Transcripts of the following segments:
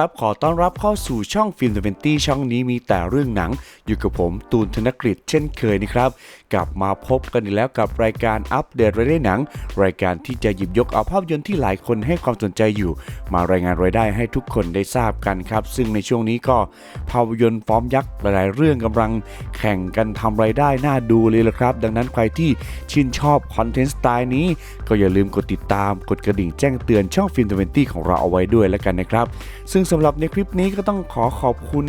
ครับ ขอต้อนรับเข้าสู่ช่องฟิล์มเดเวนตี้ช่องนี้มีแต่เรื่องหนัง อยู่กับผมตูนธนกฤษเช่นเคยนะครับ กลับมาพบกันอีกแล้วกับรายการอัปเดตรายได้หนัง รายการที่จะหยิบยกเอาภาพยนตร์ที่หลายคนให้ความสนใจอยู่ มารายงานรายได้ให้ทุกคนได้ทราบกันครับ ซึ่งในช่วงนี้ก็ภาพยนตร์ฟอร์มยักษ์หลายๆ เรื่องกำลังแข่งกันทำรายได้น่าดูเลยละครับ ดังนั้นใครที่ชื่นชอบคอนเทนต์สไตล์นี้ก็อย่าลืมกดติดตามกดกระดิ่งแจ้งเตือนช่องฟิล์มเดเวนตี้ของเราเอาไว้ด้วยแล้วกันนะครับซึ่งสำหรับในคลิปนี้ก็ต้องขอขอบคุณ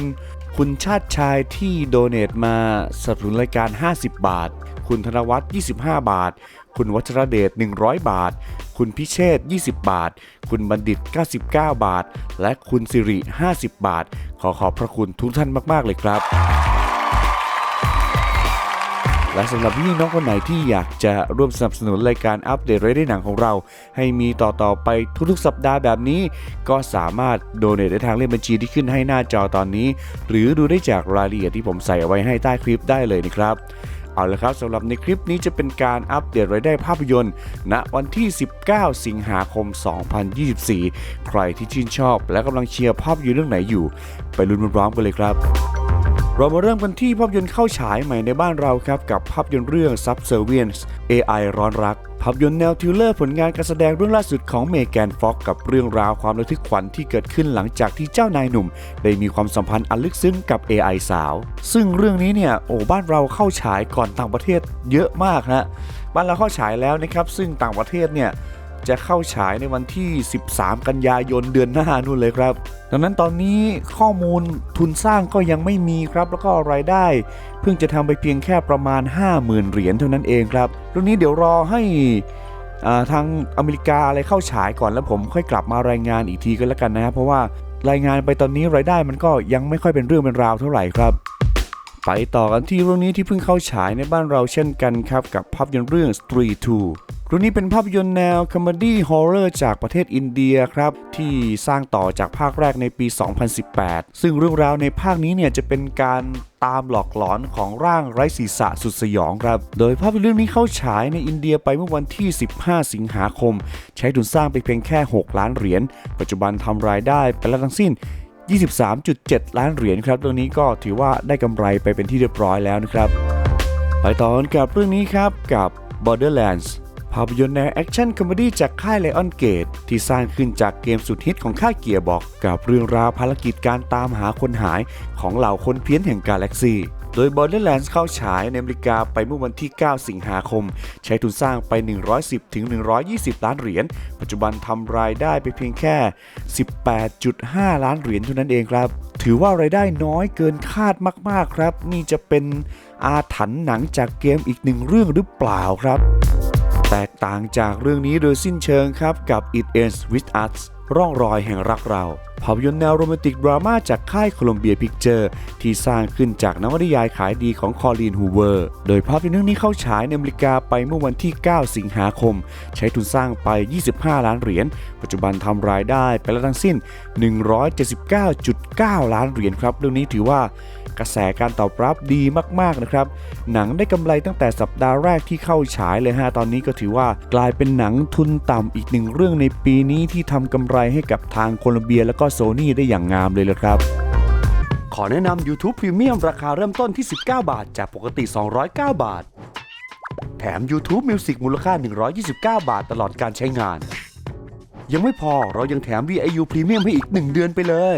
คุณชาติชายที่โดเน a มาสนับสนุนรายการ 50 บาท คุณธนวัฒน์25 บาท คุณวัชรเดช 100 บาท คุณพิเชษ20 บาท คุณบัณฑิต 99 บาท และคุณสิริ 50 บาท ขอขอบพระคุณทุกท่านมาก ๆ เลยครับ และสำหรับพี่น้องคนไหนที่อยากจะร่วมสนับสนุนรายการอัปเดตรายได้หนังของเรา ให้มีต่อๆไปทุกๆสัปดาห์แบบนี้ ก็สามารถโดเน a ได้ทางเลขบัญชีที่ขึ้นให้หน้าจอตอนนี้ หรือดูได้จากรายละเอียดที่ผมใส่เอาไว้ให้ใต้คลิปได้เลยนะครับเอาละครับสำหรับในคลิปนี้จะเป็นการอัปเดตรายได้ภาพยนตร์ ณวันที่ 19 สิงหาคม 2024 ใครที่ชื่นชอบและกำลังเชียร์ภาพยนตร์เรื่องไหนอยู่ ไปลุ้นพร้อมกันเลยครับ เรามาเริ่มกันที่ภาพยนตร์เข้าฉายใหม่ในบ้านเราครับ กับภาพยนตร์เรื่อง Subservience AI ร้อนรัก ภาพยนตร์แนวทิวเลอร์ผลงานการแสดงเรื่องล่าสุดของเมแกนฟ็อกกับเรื่องราวความระทึกขวัญที่เกิดขึ้นหลังจากที่เจ้านายหนุ่ม ได้มีความสัมพันธ์อันลึกซึ้งกับ AI สาว ซึ่งเรื่องนี้เนี่ยโอ้บ้านเราเข้าฉายก่อนต่างประเทศเยอะมากฮะบ้านเราเข้าฉายแล้วนะครับซึ่งต่างประเทศเนี่ย จะเข้าฉายในวันที่ 13 กันยายนเดือนหน้านู่นเลยครับ ดังนั้นตอนนี้ข้อมูลทุนสร้างก็ยังไม่มีครับ แล้วก็รายได้ เพิ่งจะทำไปเพียงแค่ประมาณ 50,000 เหรียญเท่านั้นเองครับเรื่องนี้เดี๋ยวรอให้อ่าทางอเมริกาอะไรเข้าฉายก่อนแล้วผมค่อยกลับมารายงานอีกทีก็แล้วกันนะครับเพราะว่ารายงานไปตอนนี้รายได้มันก็ยังไม่ค่อยเป็นเรื่องเป็นราวเท่าไหร่ครับ ไปต่อกันที่เรื่องนี้ที่เพิ่งเข้าฉายในบ้านเราเช่นกันครับ กับภาพยนตร์เรื่อง Street 2 เรื่องนี้เป็นภาพยนตร์แนวคอมเมดี้ฮอร์เรอร์จากประเทศอินเดียครับ ที่สร้างต่อจากภาคแรกในปี 2018 ซึ่งเรื่องราวในภาคนี้เนี่ยจะเป็นการตามหลอกหลอนของร่างไร้ศีรษะสุดสยองครับ โดยภาพยนตร์เรื่องนี้เข้าฉายในอินเดียไปเมื่อวันที่ 15 สิงหาคม ใช้ทุนสร้างไปเพียงแค่ 6 ล้านเหรียญ ปัจจุบันทำรายได้ไปแล้วทั้งสิ้น23.7 ล้านเหรียญครับ เรื่องนี้ก็ถือว่าได้กำไรไปเป็นที่เรียบร้อยแล้วนะครับ ไปต่อกันกับเรื่องนี้ครับกับ Borderlands ภาพยนตร์แนวแอคชั่นคอมเมดี้จากค่าย Lion Gate ที่สร้างขึ้นจากเกมสุดฮิตของค่ายเกียร์บอกกับเรื่องราวภารกิจการตามหาคนหายของเหล่าคนเพี้ยนแห่งกาแล็กซีโดย Borderlands เข้าฉายในอเมริกาไปเมื่อวันที่ 9 สิงหาคม ใช้ทุนสร้างไป 110ถึง120 ล้านเหรียญ ปัจจุบันทำรายได้ไปเพียงแค่ 18.5 ล้านเหรียญเท่านั้นเองครับ ถือว่ารายได้น้อยเกินคาดมาก ๆ ครับ นี่จะเป็นอาถรรพ์หนังจากเกมอีกหนึ่งเรื่องหรือเปล่าครับ แตกต่างจากเรื่องนี้โดยสิ้นเชิงครับกับ It Ends With Us ร่องรอยแห่งรักเราภาพยนตร์แนวโรแมนติกดราม่าจากค่ายโคลอมเบียพิกเจอร์ที่สร้างขึ้นจากนวนิยายขายดีของคอลีนฮูเวอร์ โดยภาพยนตร์เรื่องนี้เข้าฉายในอเมริกาไปเมื่อวันที่ 9 สิงหาคม ใช้ทุนสร้างไป 25 ล้านเหรียญ ปัจจุบันทำรายได้ไปแล้วทั้งสิ้น 179.9 ล้านเหรียญครับ เรื่องนี้ถือว่า กระแสการตอบรับดีมากๆนะครับ หนังได้กำไรตั้งแต่สัปดาห์แรกที่เข้าฉายเลยฮะ ตอนนี้ก็ถือว่ากลายเป็นหนังทุนต่ำอีกหนึ่งเรื่องในปีนี้ที่ทำกำไรให้กับทางโคลอมเบียและก็โซนี่ได้อย่างงามเลยละครับขอแนะนำ YouTube Premium ราคาเริ่มต้นที่ 19 บาท จากปกติ 209 บาท แถม YouTube Music มูลค่า 129 บาทตลอดการใช้งาน ยังไม่พอเรายังแถม VIU Premium ให้อีก 1 เดือนไปเลย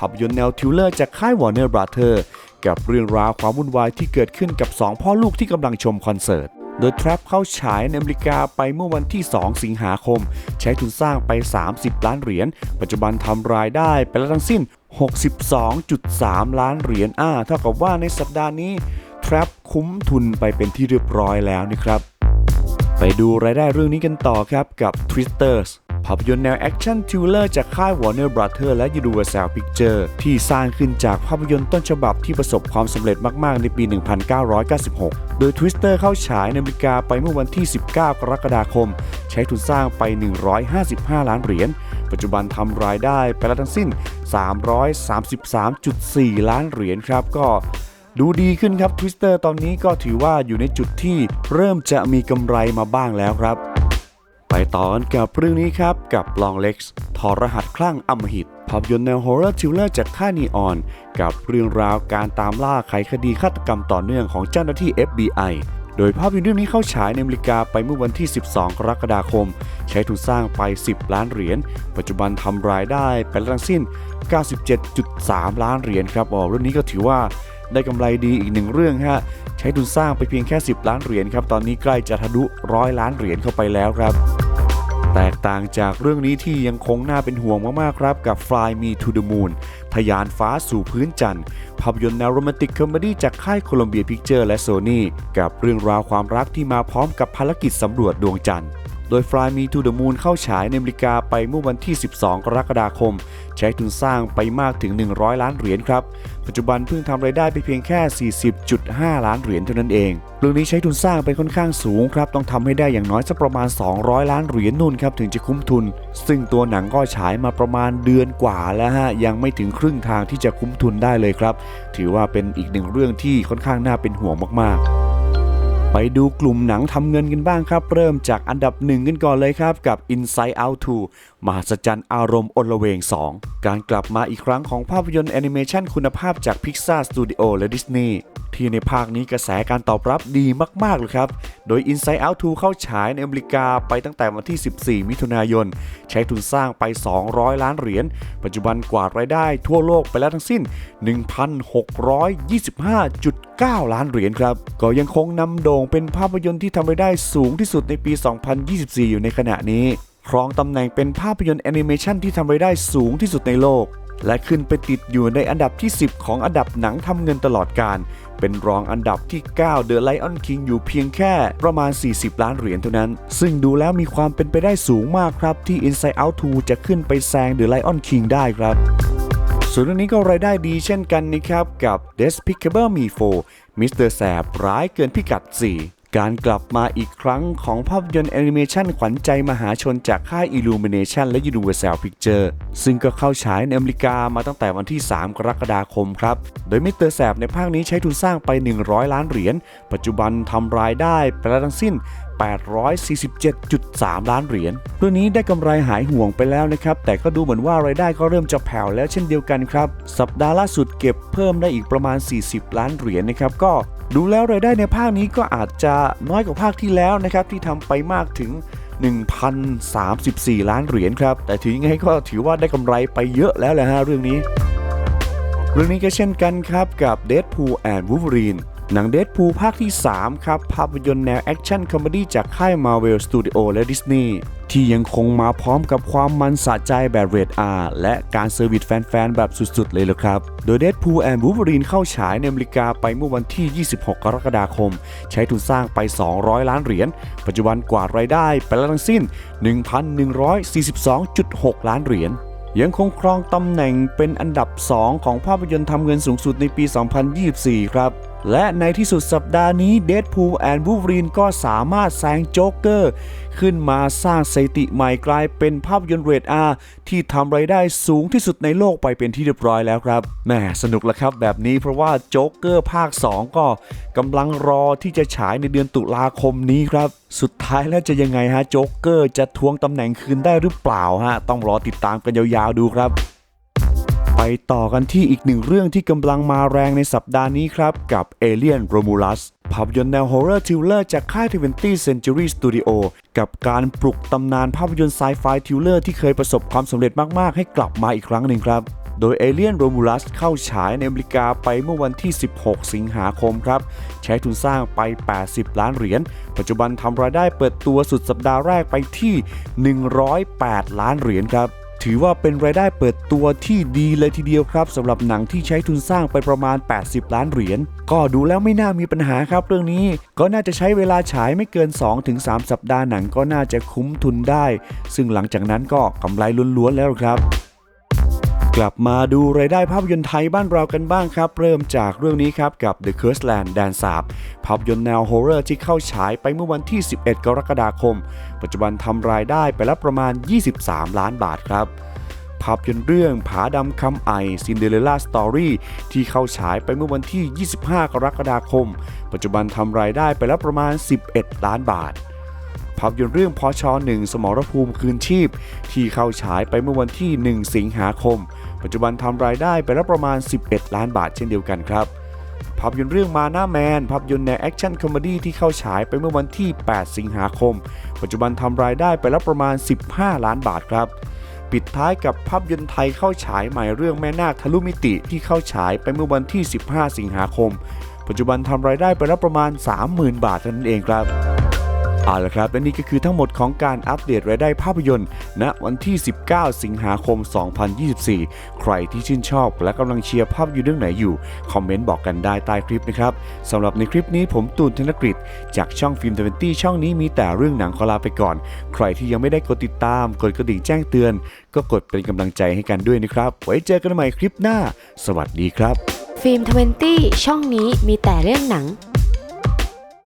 ภาพยนตร์แนวทิวเลอร์จากค่าย Warner Brother กับเรื่องราวความวุ่นวายที่เกิดขึ้นกับ 2 พ่อลูกที่กำลังชมคอนเสิร์ต โดย Trap เข้าฉายในอเมริกาไปเมื่อวันที่ 2 สิงหาคม ใช้ทุนสร้างไป 30 ล้านเหรียญ ปัจจุบันทำรายได้ไปแล้วทั้งสิ้น 62.3 ล้านเหรียญอ่าเท่ากับว่าในสัปดาห์นี้ Trap คุ้มทุนไปเป็นที่เรียบร้อยแล้วนะครับ ไปดูรายได้เรื่องนี้กันต่อครับกับ Twisters ภาพยนตร์แนวแอคชั่นทิวเลอร์จากค่าย Warner Brother และ Universal Pictures ที่สร้างขึ้นจากภาพยนตร์ต้นฉบับที่ประสบความสำเร็จมาก ๆ ในปี 1996 โดย Twister เข้าฉายในอเมริกาไปเมื่อวันที่ 19 กรกฎาคม ใช้ทุนสร้างไป 155 ล้านเหรียญ ปัจจุบันทำรายได้ไปแล้วทั้งสิ้น 333.4 ล้านเหรียญครับก็ดูดีขึ้นครับ Twister ตอนนี้ก็ถือว่าอยู่ในจุดที่เริ่มจะมีกำไรมาบ้างแล้วครับ ต่อกันกับเรื่องนี้ครับ กับ Long Legs ทอรหัสคลั่งอมหิตภาพยนตร์แนว Horror Thriller จากค่ายนีออน กับเรื่องราวการตามล่าไขคดีฆาตกรรมต่อเนื่องของเจ้าหน้าที่ FBI โดยภาพยนตร์เรื่องนี้เข้าฉายในอเมริกาไปเมื่อวันที่ 12 กรกฎาคม ใช้ทุนสร้างไป 10 ล้านเหรียญ ปัจจุบันทำรายได้ไปแล้วทั้งสิ้น 97.3 ล้านเหรียญครับอ๋อเรื่องนี้ก็ถือว่าได้กำไรดีอีกหนึ่งเรื่องฮะ ใช้ทุนสร้างไปเพียงแค่ 10 ล้านเหรียญครับ ตอนนี้ใกล้จะทะลุร้อยล้านเหรียญเข้าไปแล้วครับ แตกต่างจากเรื่องนี้ที่ยังคงน่าเป็นห่วงมากๆครับกับ Fly Me to the Moon ทะยานฟ้าสู่พื้นจันทร์ภาพยนตร์แนวโรแมนติกคอมเมดี้จากค่ายโคลัมเบียพิกเจอร์และโซนี่กับเรื่องราวความรักที่มาพร้อมกับภารกิจสำรวจดวงจันทร์โดย Fly Me to the Moon เข้าฉายในอเมริกาไปเมื่อวันที่ 12 กรกฎาคม ใช้ทุนสร้างไปมากถึง 100 ล้านเหรียญครับ ปัจจุบันเพิ่งทำรายได้ไปเพียงแค่ 40.5 ล้านเหรียญเท่านั้นเองเรื่องนี้ใช้ทุนสร้างไปค่อนข้างสูงครับ ต้องทำให้ได้อย่างน้อยสักประมาณ 200 ล้านเหรียญนู่นครับถึงจะคุ้มทุน ซึ่งตัวหนังก็ฉายมาประมาณเดือนกว่าแล้วฮะยังไม่ถึงครึ่งทางที่จะคุ้มทุนได้เลยครับ ถือว่าเป็นอีกหนึ่งเรื่องที่ค่อนข้างน่าเป็นห่วงมากๆ ไปดูกลุ่มหนังทำเงินกันบ้างครับ เริ่มจากอันดับหนึ่งกันก่อนเลยครับ กับ Inside Out 2 มหัศจรรย์อารมณ์อลเวง 2 การกลับมาอีกครั้งของภาพยนตร์แอนิเมชันคุณภาพจาก Pixar Studio และ Disney ที่ในภาคนี้กระแสการตอบรับดีมาก ๆ เลยครับ โดย Inside Out 2 เข้าฉายในอเมริกาไปตั้งแต่วันที่ 14 มิถุนายน ใช้ทุนสร้างไป 200 ล้านเหรียญ ปัจจุบันกวาดรายได้ทั่วโลกไปแล้วทั้งสิ้น 1,625.9 ล้านเหรียญครับ ก็ยังคงนำโด่งเป็นภาพยนตร์ที่ทำรายได้สูงที่สุดในปี 2024 อยู่ในขณะนี้ ครองตำแหน่งเป็นภาพยนตร์แอนิเมชันที่ทำรายได้สูงที่สุดในโลกและขึ้นไปติดอยู่ในอันดับที่ 10 ของอันดับหนังทำเงินตลอดการ เป็นรองอันดับที่ 9 The Lion King อยู่เพียงแค่ประมาณ 40 ล้านเหรียญเท่านั้น ซึ่งดูแล้วมีความเป็นไปได้สูงมากครับ ที่ Inside Out 2 จะขึ้นไปแซง The Lion King ได้ครับส่วนเรื่องนี้ก็รายได้ดีเช่นกันนะครับ กับ Despicable Me 4 Mr. แสบร้ายเกินพิกัด 4 การกลับมาอีกครั้งของภาพยนตร์แอนิเมชันขวัญใจมหาชนจากค่าย Illumination และ Universal Picture ซึ่งก็เข้าฉายในอเมริกามาตั้งแต่วันที่ 3 กรกฎาคมครับ โดยมิสเตอร์แสบในภาคนี้ใช้ทุนสร้างไป 100 ล้านเหรียญ ปัจจุบันทำรายได้ไปแล้วทั้งสิ้น 847.3 ล้านเหรียญเรื่องนี้ได้กำไรหายห่วงไปแล้วนะครับ แต่ก็ดูเหมือนว่ารายได้ก็เริ่มจะแผ่วแล้วเช่นเดียวกันครับ สัปดาห์ล่าสุดเก็บเพิ่มได้อีกประมาณ 40 ล้านเหรียญนะครับ ก็ ดูแล้วรายได้ในภาคนี้ก็อาจจะน้อยกว่าภาคที่แล้วนะครับที่ทำไปมากถึง 1,034 ล้านเหรียญครับ แต่ถึงยังไงก็ถือว่าได้กำไรไปเยอะแล้วแหละฮะเรื่องนี้ เรื่องนี้ก็เช่นกันครับกับ Deadpool and Wolverine หนัง Deadpool ภาคที่ 3 ครับ ภาพยนตร์แนวแอคชั่นคอมเมดี้จากค่าย Marvel Studio และ Disney ที่ยังคงมาพร้อมกับความมันสะใจแบบเรด R และการเซอร์วิสแฟนๆ แบบสุดๆ เลยละครับ โดย Deadpool and Wolverine เข้าฉายในอเมริกาไปเมื่อวันที่ 26 กรกฎาคม ใช้ทุนสร้างไป 200 ล้านเหรียญ ปัจจุบันกว่ารายได้ไปแล้วทั้งสิ้น 1,142.6 ล้านเหรียญยังคงครองตำแหน่งเป็นอันดับ 2 ของภาพยนตร์ทำเงินสูงสุดในปี 2024 ครับ และในที่สุดสัปดาห์นี้ Deadpool and Wolverine ก็สามารถแซงโจ๊กเกอร์ ขึ้นมาสร้างสถิติใหม่กลายเป็นภาพยนตร์เรท R ที่ทำรายได้สูงที่สุดในโลกไปเป็นที่เรียบร้อยแล้วครับแหมสนุกแล้วครับแบบนี้เพราะว่าโจ๊กเกอร์ภาค 2 ก็กำลังรอที่จะฉายในเดือนตุลาคมนี้ครับ สุดท้ายแล้วจะยังไงฮะโจ๊กเกอร์จะทวงตำแหน่งคืนได้หรือเปล่าฮะต้องรอติดตามกันยาวๆดูครับ ไปต่อกันที่อีกหนึ่งเรื่องที่กำลังมาแรงในสัปดาห์นี้ครับ กับ Alien Romulus ภาพยนตร์แนว Horror Thriller จากค่าย 20 Century Studio กับการปลุกตำนานภาพยนตร์ไซไฟทิวเลอร์ที่เคยประสบความสำเร็จมากๆ ให้กลับมาอีกครั้งหนึ่งครับ โดย Alien Romulus เข้าฉายในอเมริกาไปเมื่อวันที่ 16 สิงหาคมครับ ใช้ทุนสร้างไป 80 ล้านเหรียญ ปัจจุบันทำรายได้เปิดตัวสุดสัปดาห์แรกไปที่ 108 ล้านเหรียญครับ ถือว่าเป็นรายได้เปิดตัวที่ดีเลยทีเดียวครับสำหรับหนังที่ใช้ทุนสร้างไปประมาณ 80 ล้านเหรียญก็ดูแล้วไม่น่ามีปัญหาครับเรื่องนี้ ก็น่าจะใช้เวลาฉายไม่เกิน 2-3 สัปดาห์หนังก็น่าจะคุ้มทุนได้ ซึ่งหลังจากนั้นก็กำไรล้วนๆแล้วครับ กลับมาดูรายได้ภาพยนตร์ไทยบ้านเรากันบ้างครับ เริ่มจากเรื่องนี้ครับกับ The Cursed Land แดนสาบภาพยนตร์แนวฮอร์เรอร์ที่เข้าฉายไปเมื่อวันที่ 11 กรกฎาคม ปัจจุบันทำรายได้ไปแล้วประมาณ 23 ล้านบาทครับภาพยนตร์เรื่องผาดำคำไอ Cinderella Story ที่เข้าฉายไปเมื่อวันที่ 25 กรกฎาคม ปัจจุบันทำรายได้ไปแล้วประมาณ 11 ล้านบาทภาพยนตร์เรื่องพอช1สมรภูมิคืนชีพ ที่เข้าฉายไปเมื่อวันที่ 1 สิงหาคม ปัจจุบันทำรายได้ไปแล้วประมาณ 11 ล้านบาทเช่นเดียวกันครับ ภาพยนตร์เรื่องมาหน้าแมน ภาพยนตร์แนวแอคชั่นคอมเมดี้ที่เข้าฉายไปเมื่อวันที่ 8 สิงหาคม ปัจจุบันทำรายได้ไปแล้วประมาณ 15 ล้านบาทครับ ปิดท้ายกับภาพยนตร์ไทยเข้าฉายใหม่เรื่องแม่นาคทะลุมิติที่เข้าฉายไปเมื่อวันที่ 15 สิงหาคม ปัจจุบันทำรายได้ไปแล้วประมาณ 30,000 บาทเท่านั้นเองครับ เอาละครับ และนี่ก็คือทั้งหมดของการอัปเดตรายได้ภาพยนตร์ณวันที่ 19 สิงหาคม 2024 ใครที่ชื่นชอบและกำลังเชียร์ภาพยนตร์เรื่องไหนอยู่ คอมเมนต์บอกกันได้ใต้คลิปนะครับสำหรับในคลิปนี้ผมตูนธนกฤษจากช่องฟิล์มเทเวนตี้ช่องนี้มีแต่เรื่องหนังขอลาไปก่อน ใครที่ยังไม่ได้กดติดตาม กดกระดิ่งแจ้งเตือน ก็กดเป็นกำลังใจให้กันด้วยนะครับ ไว้เจอกันใหม่คลิปหน้า สวัสดีครับ ฟิล์มทเวนตี้ช่องนี้มีแต่เรื่องหนัง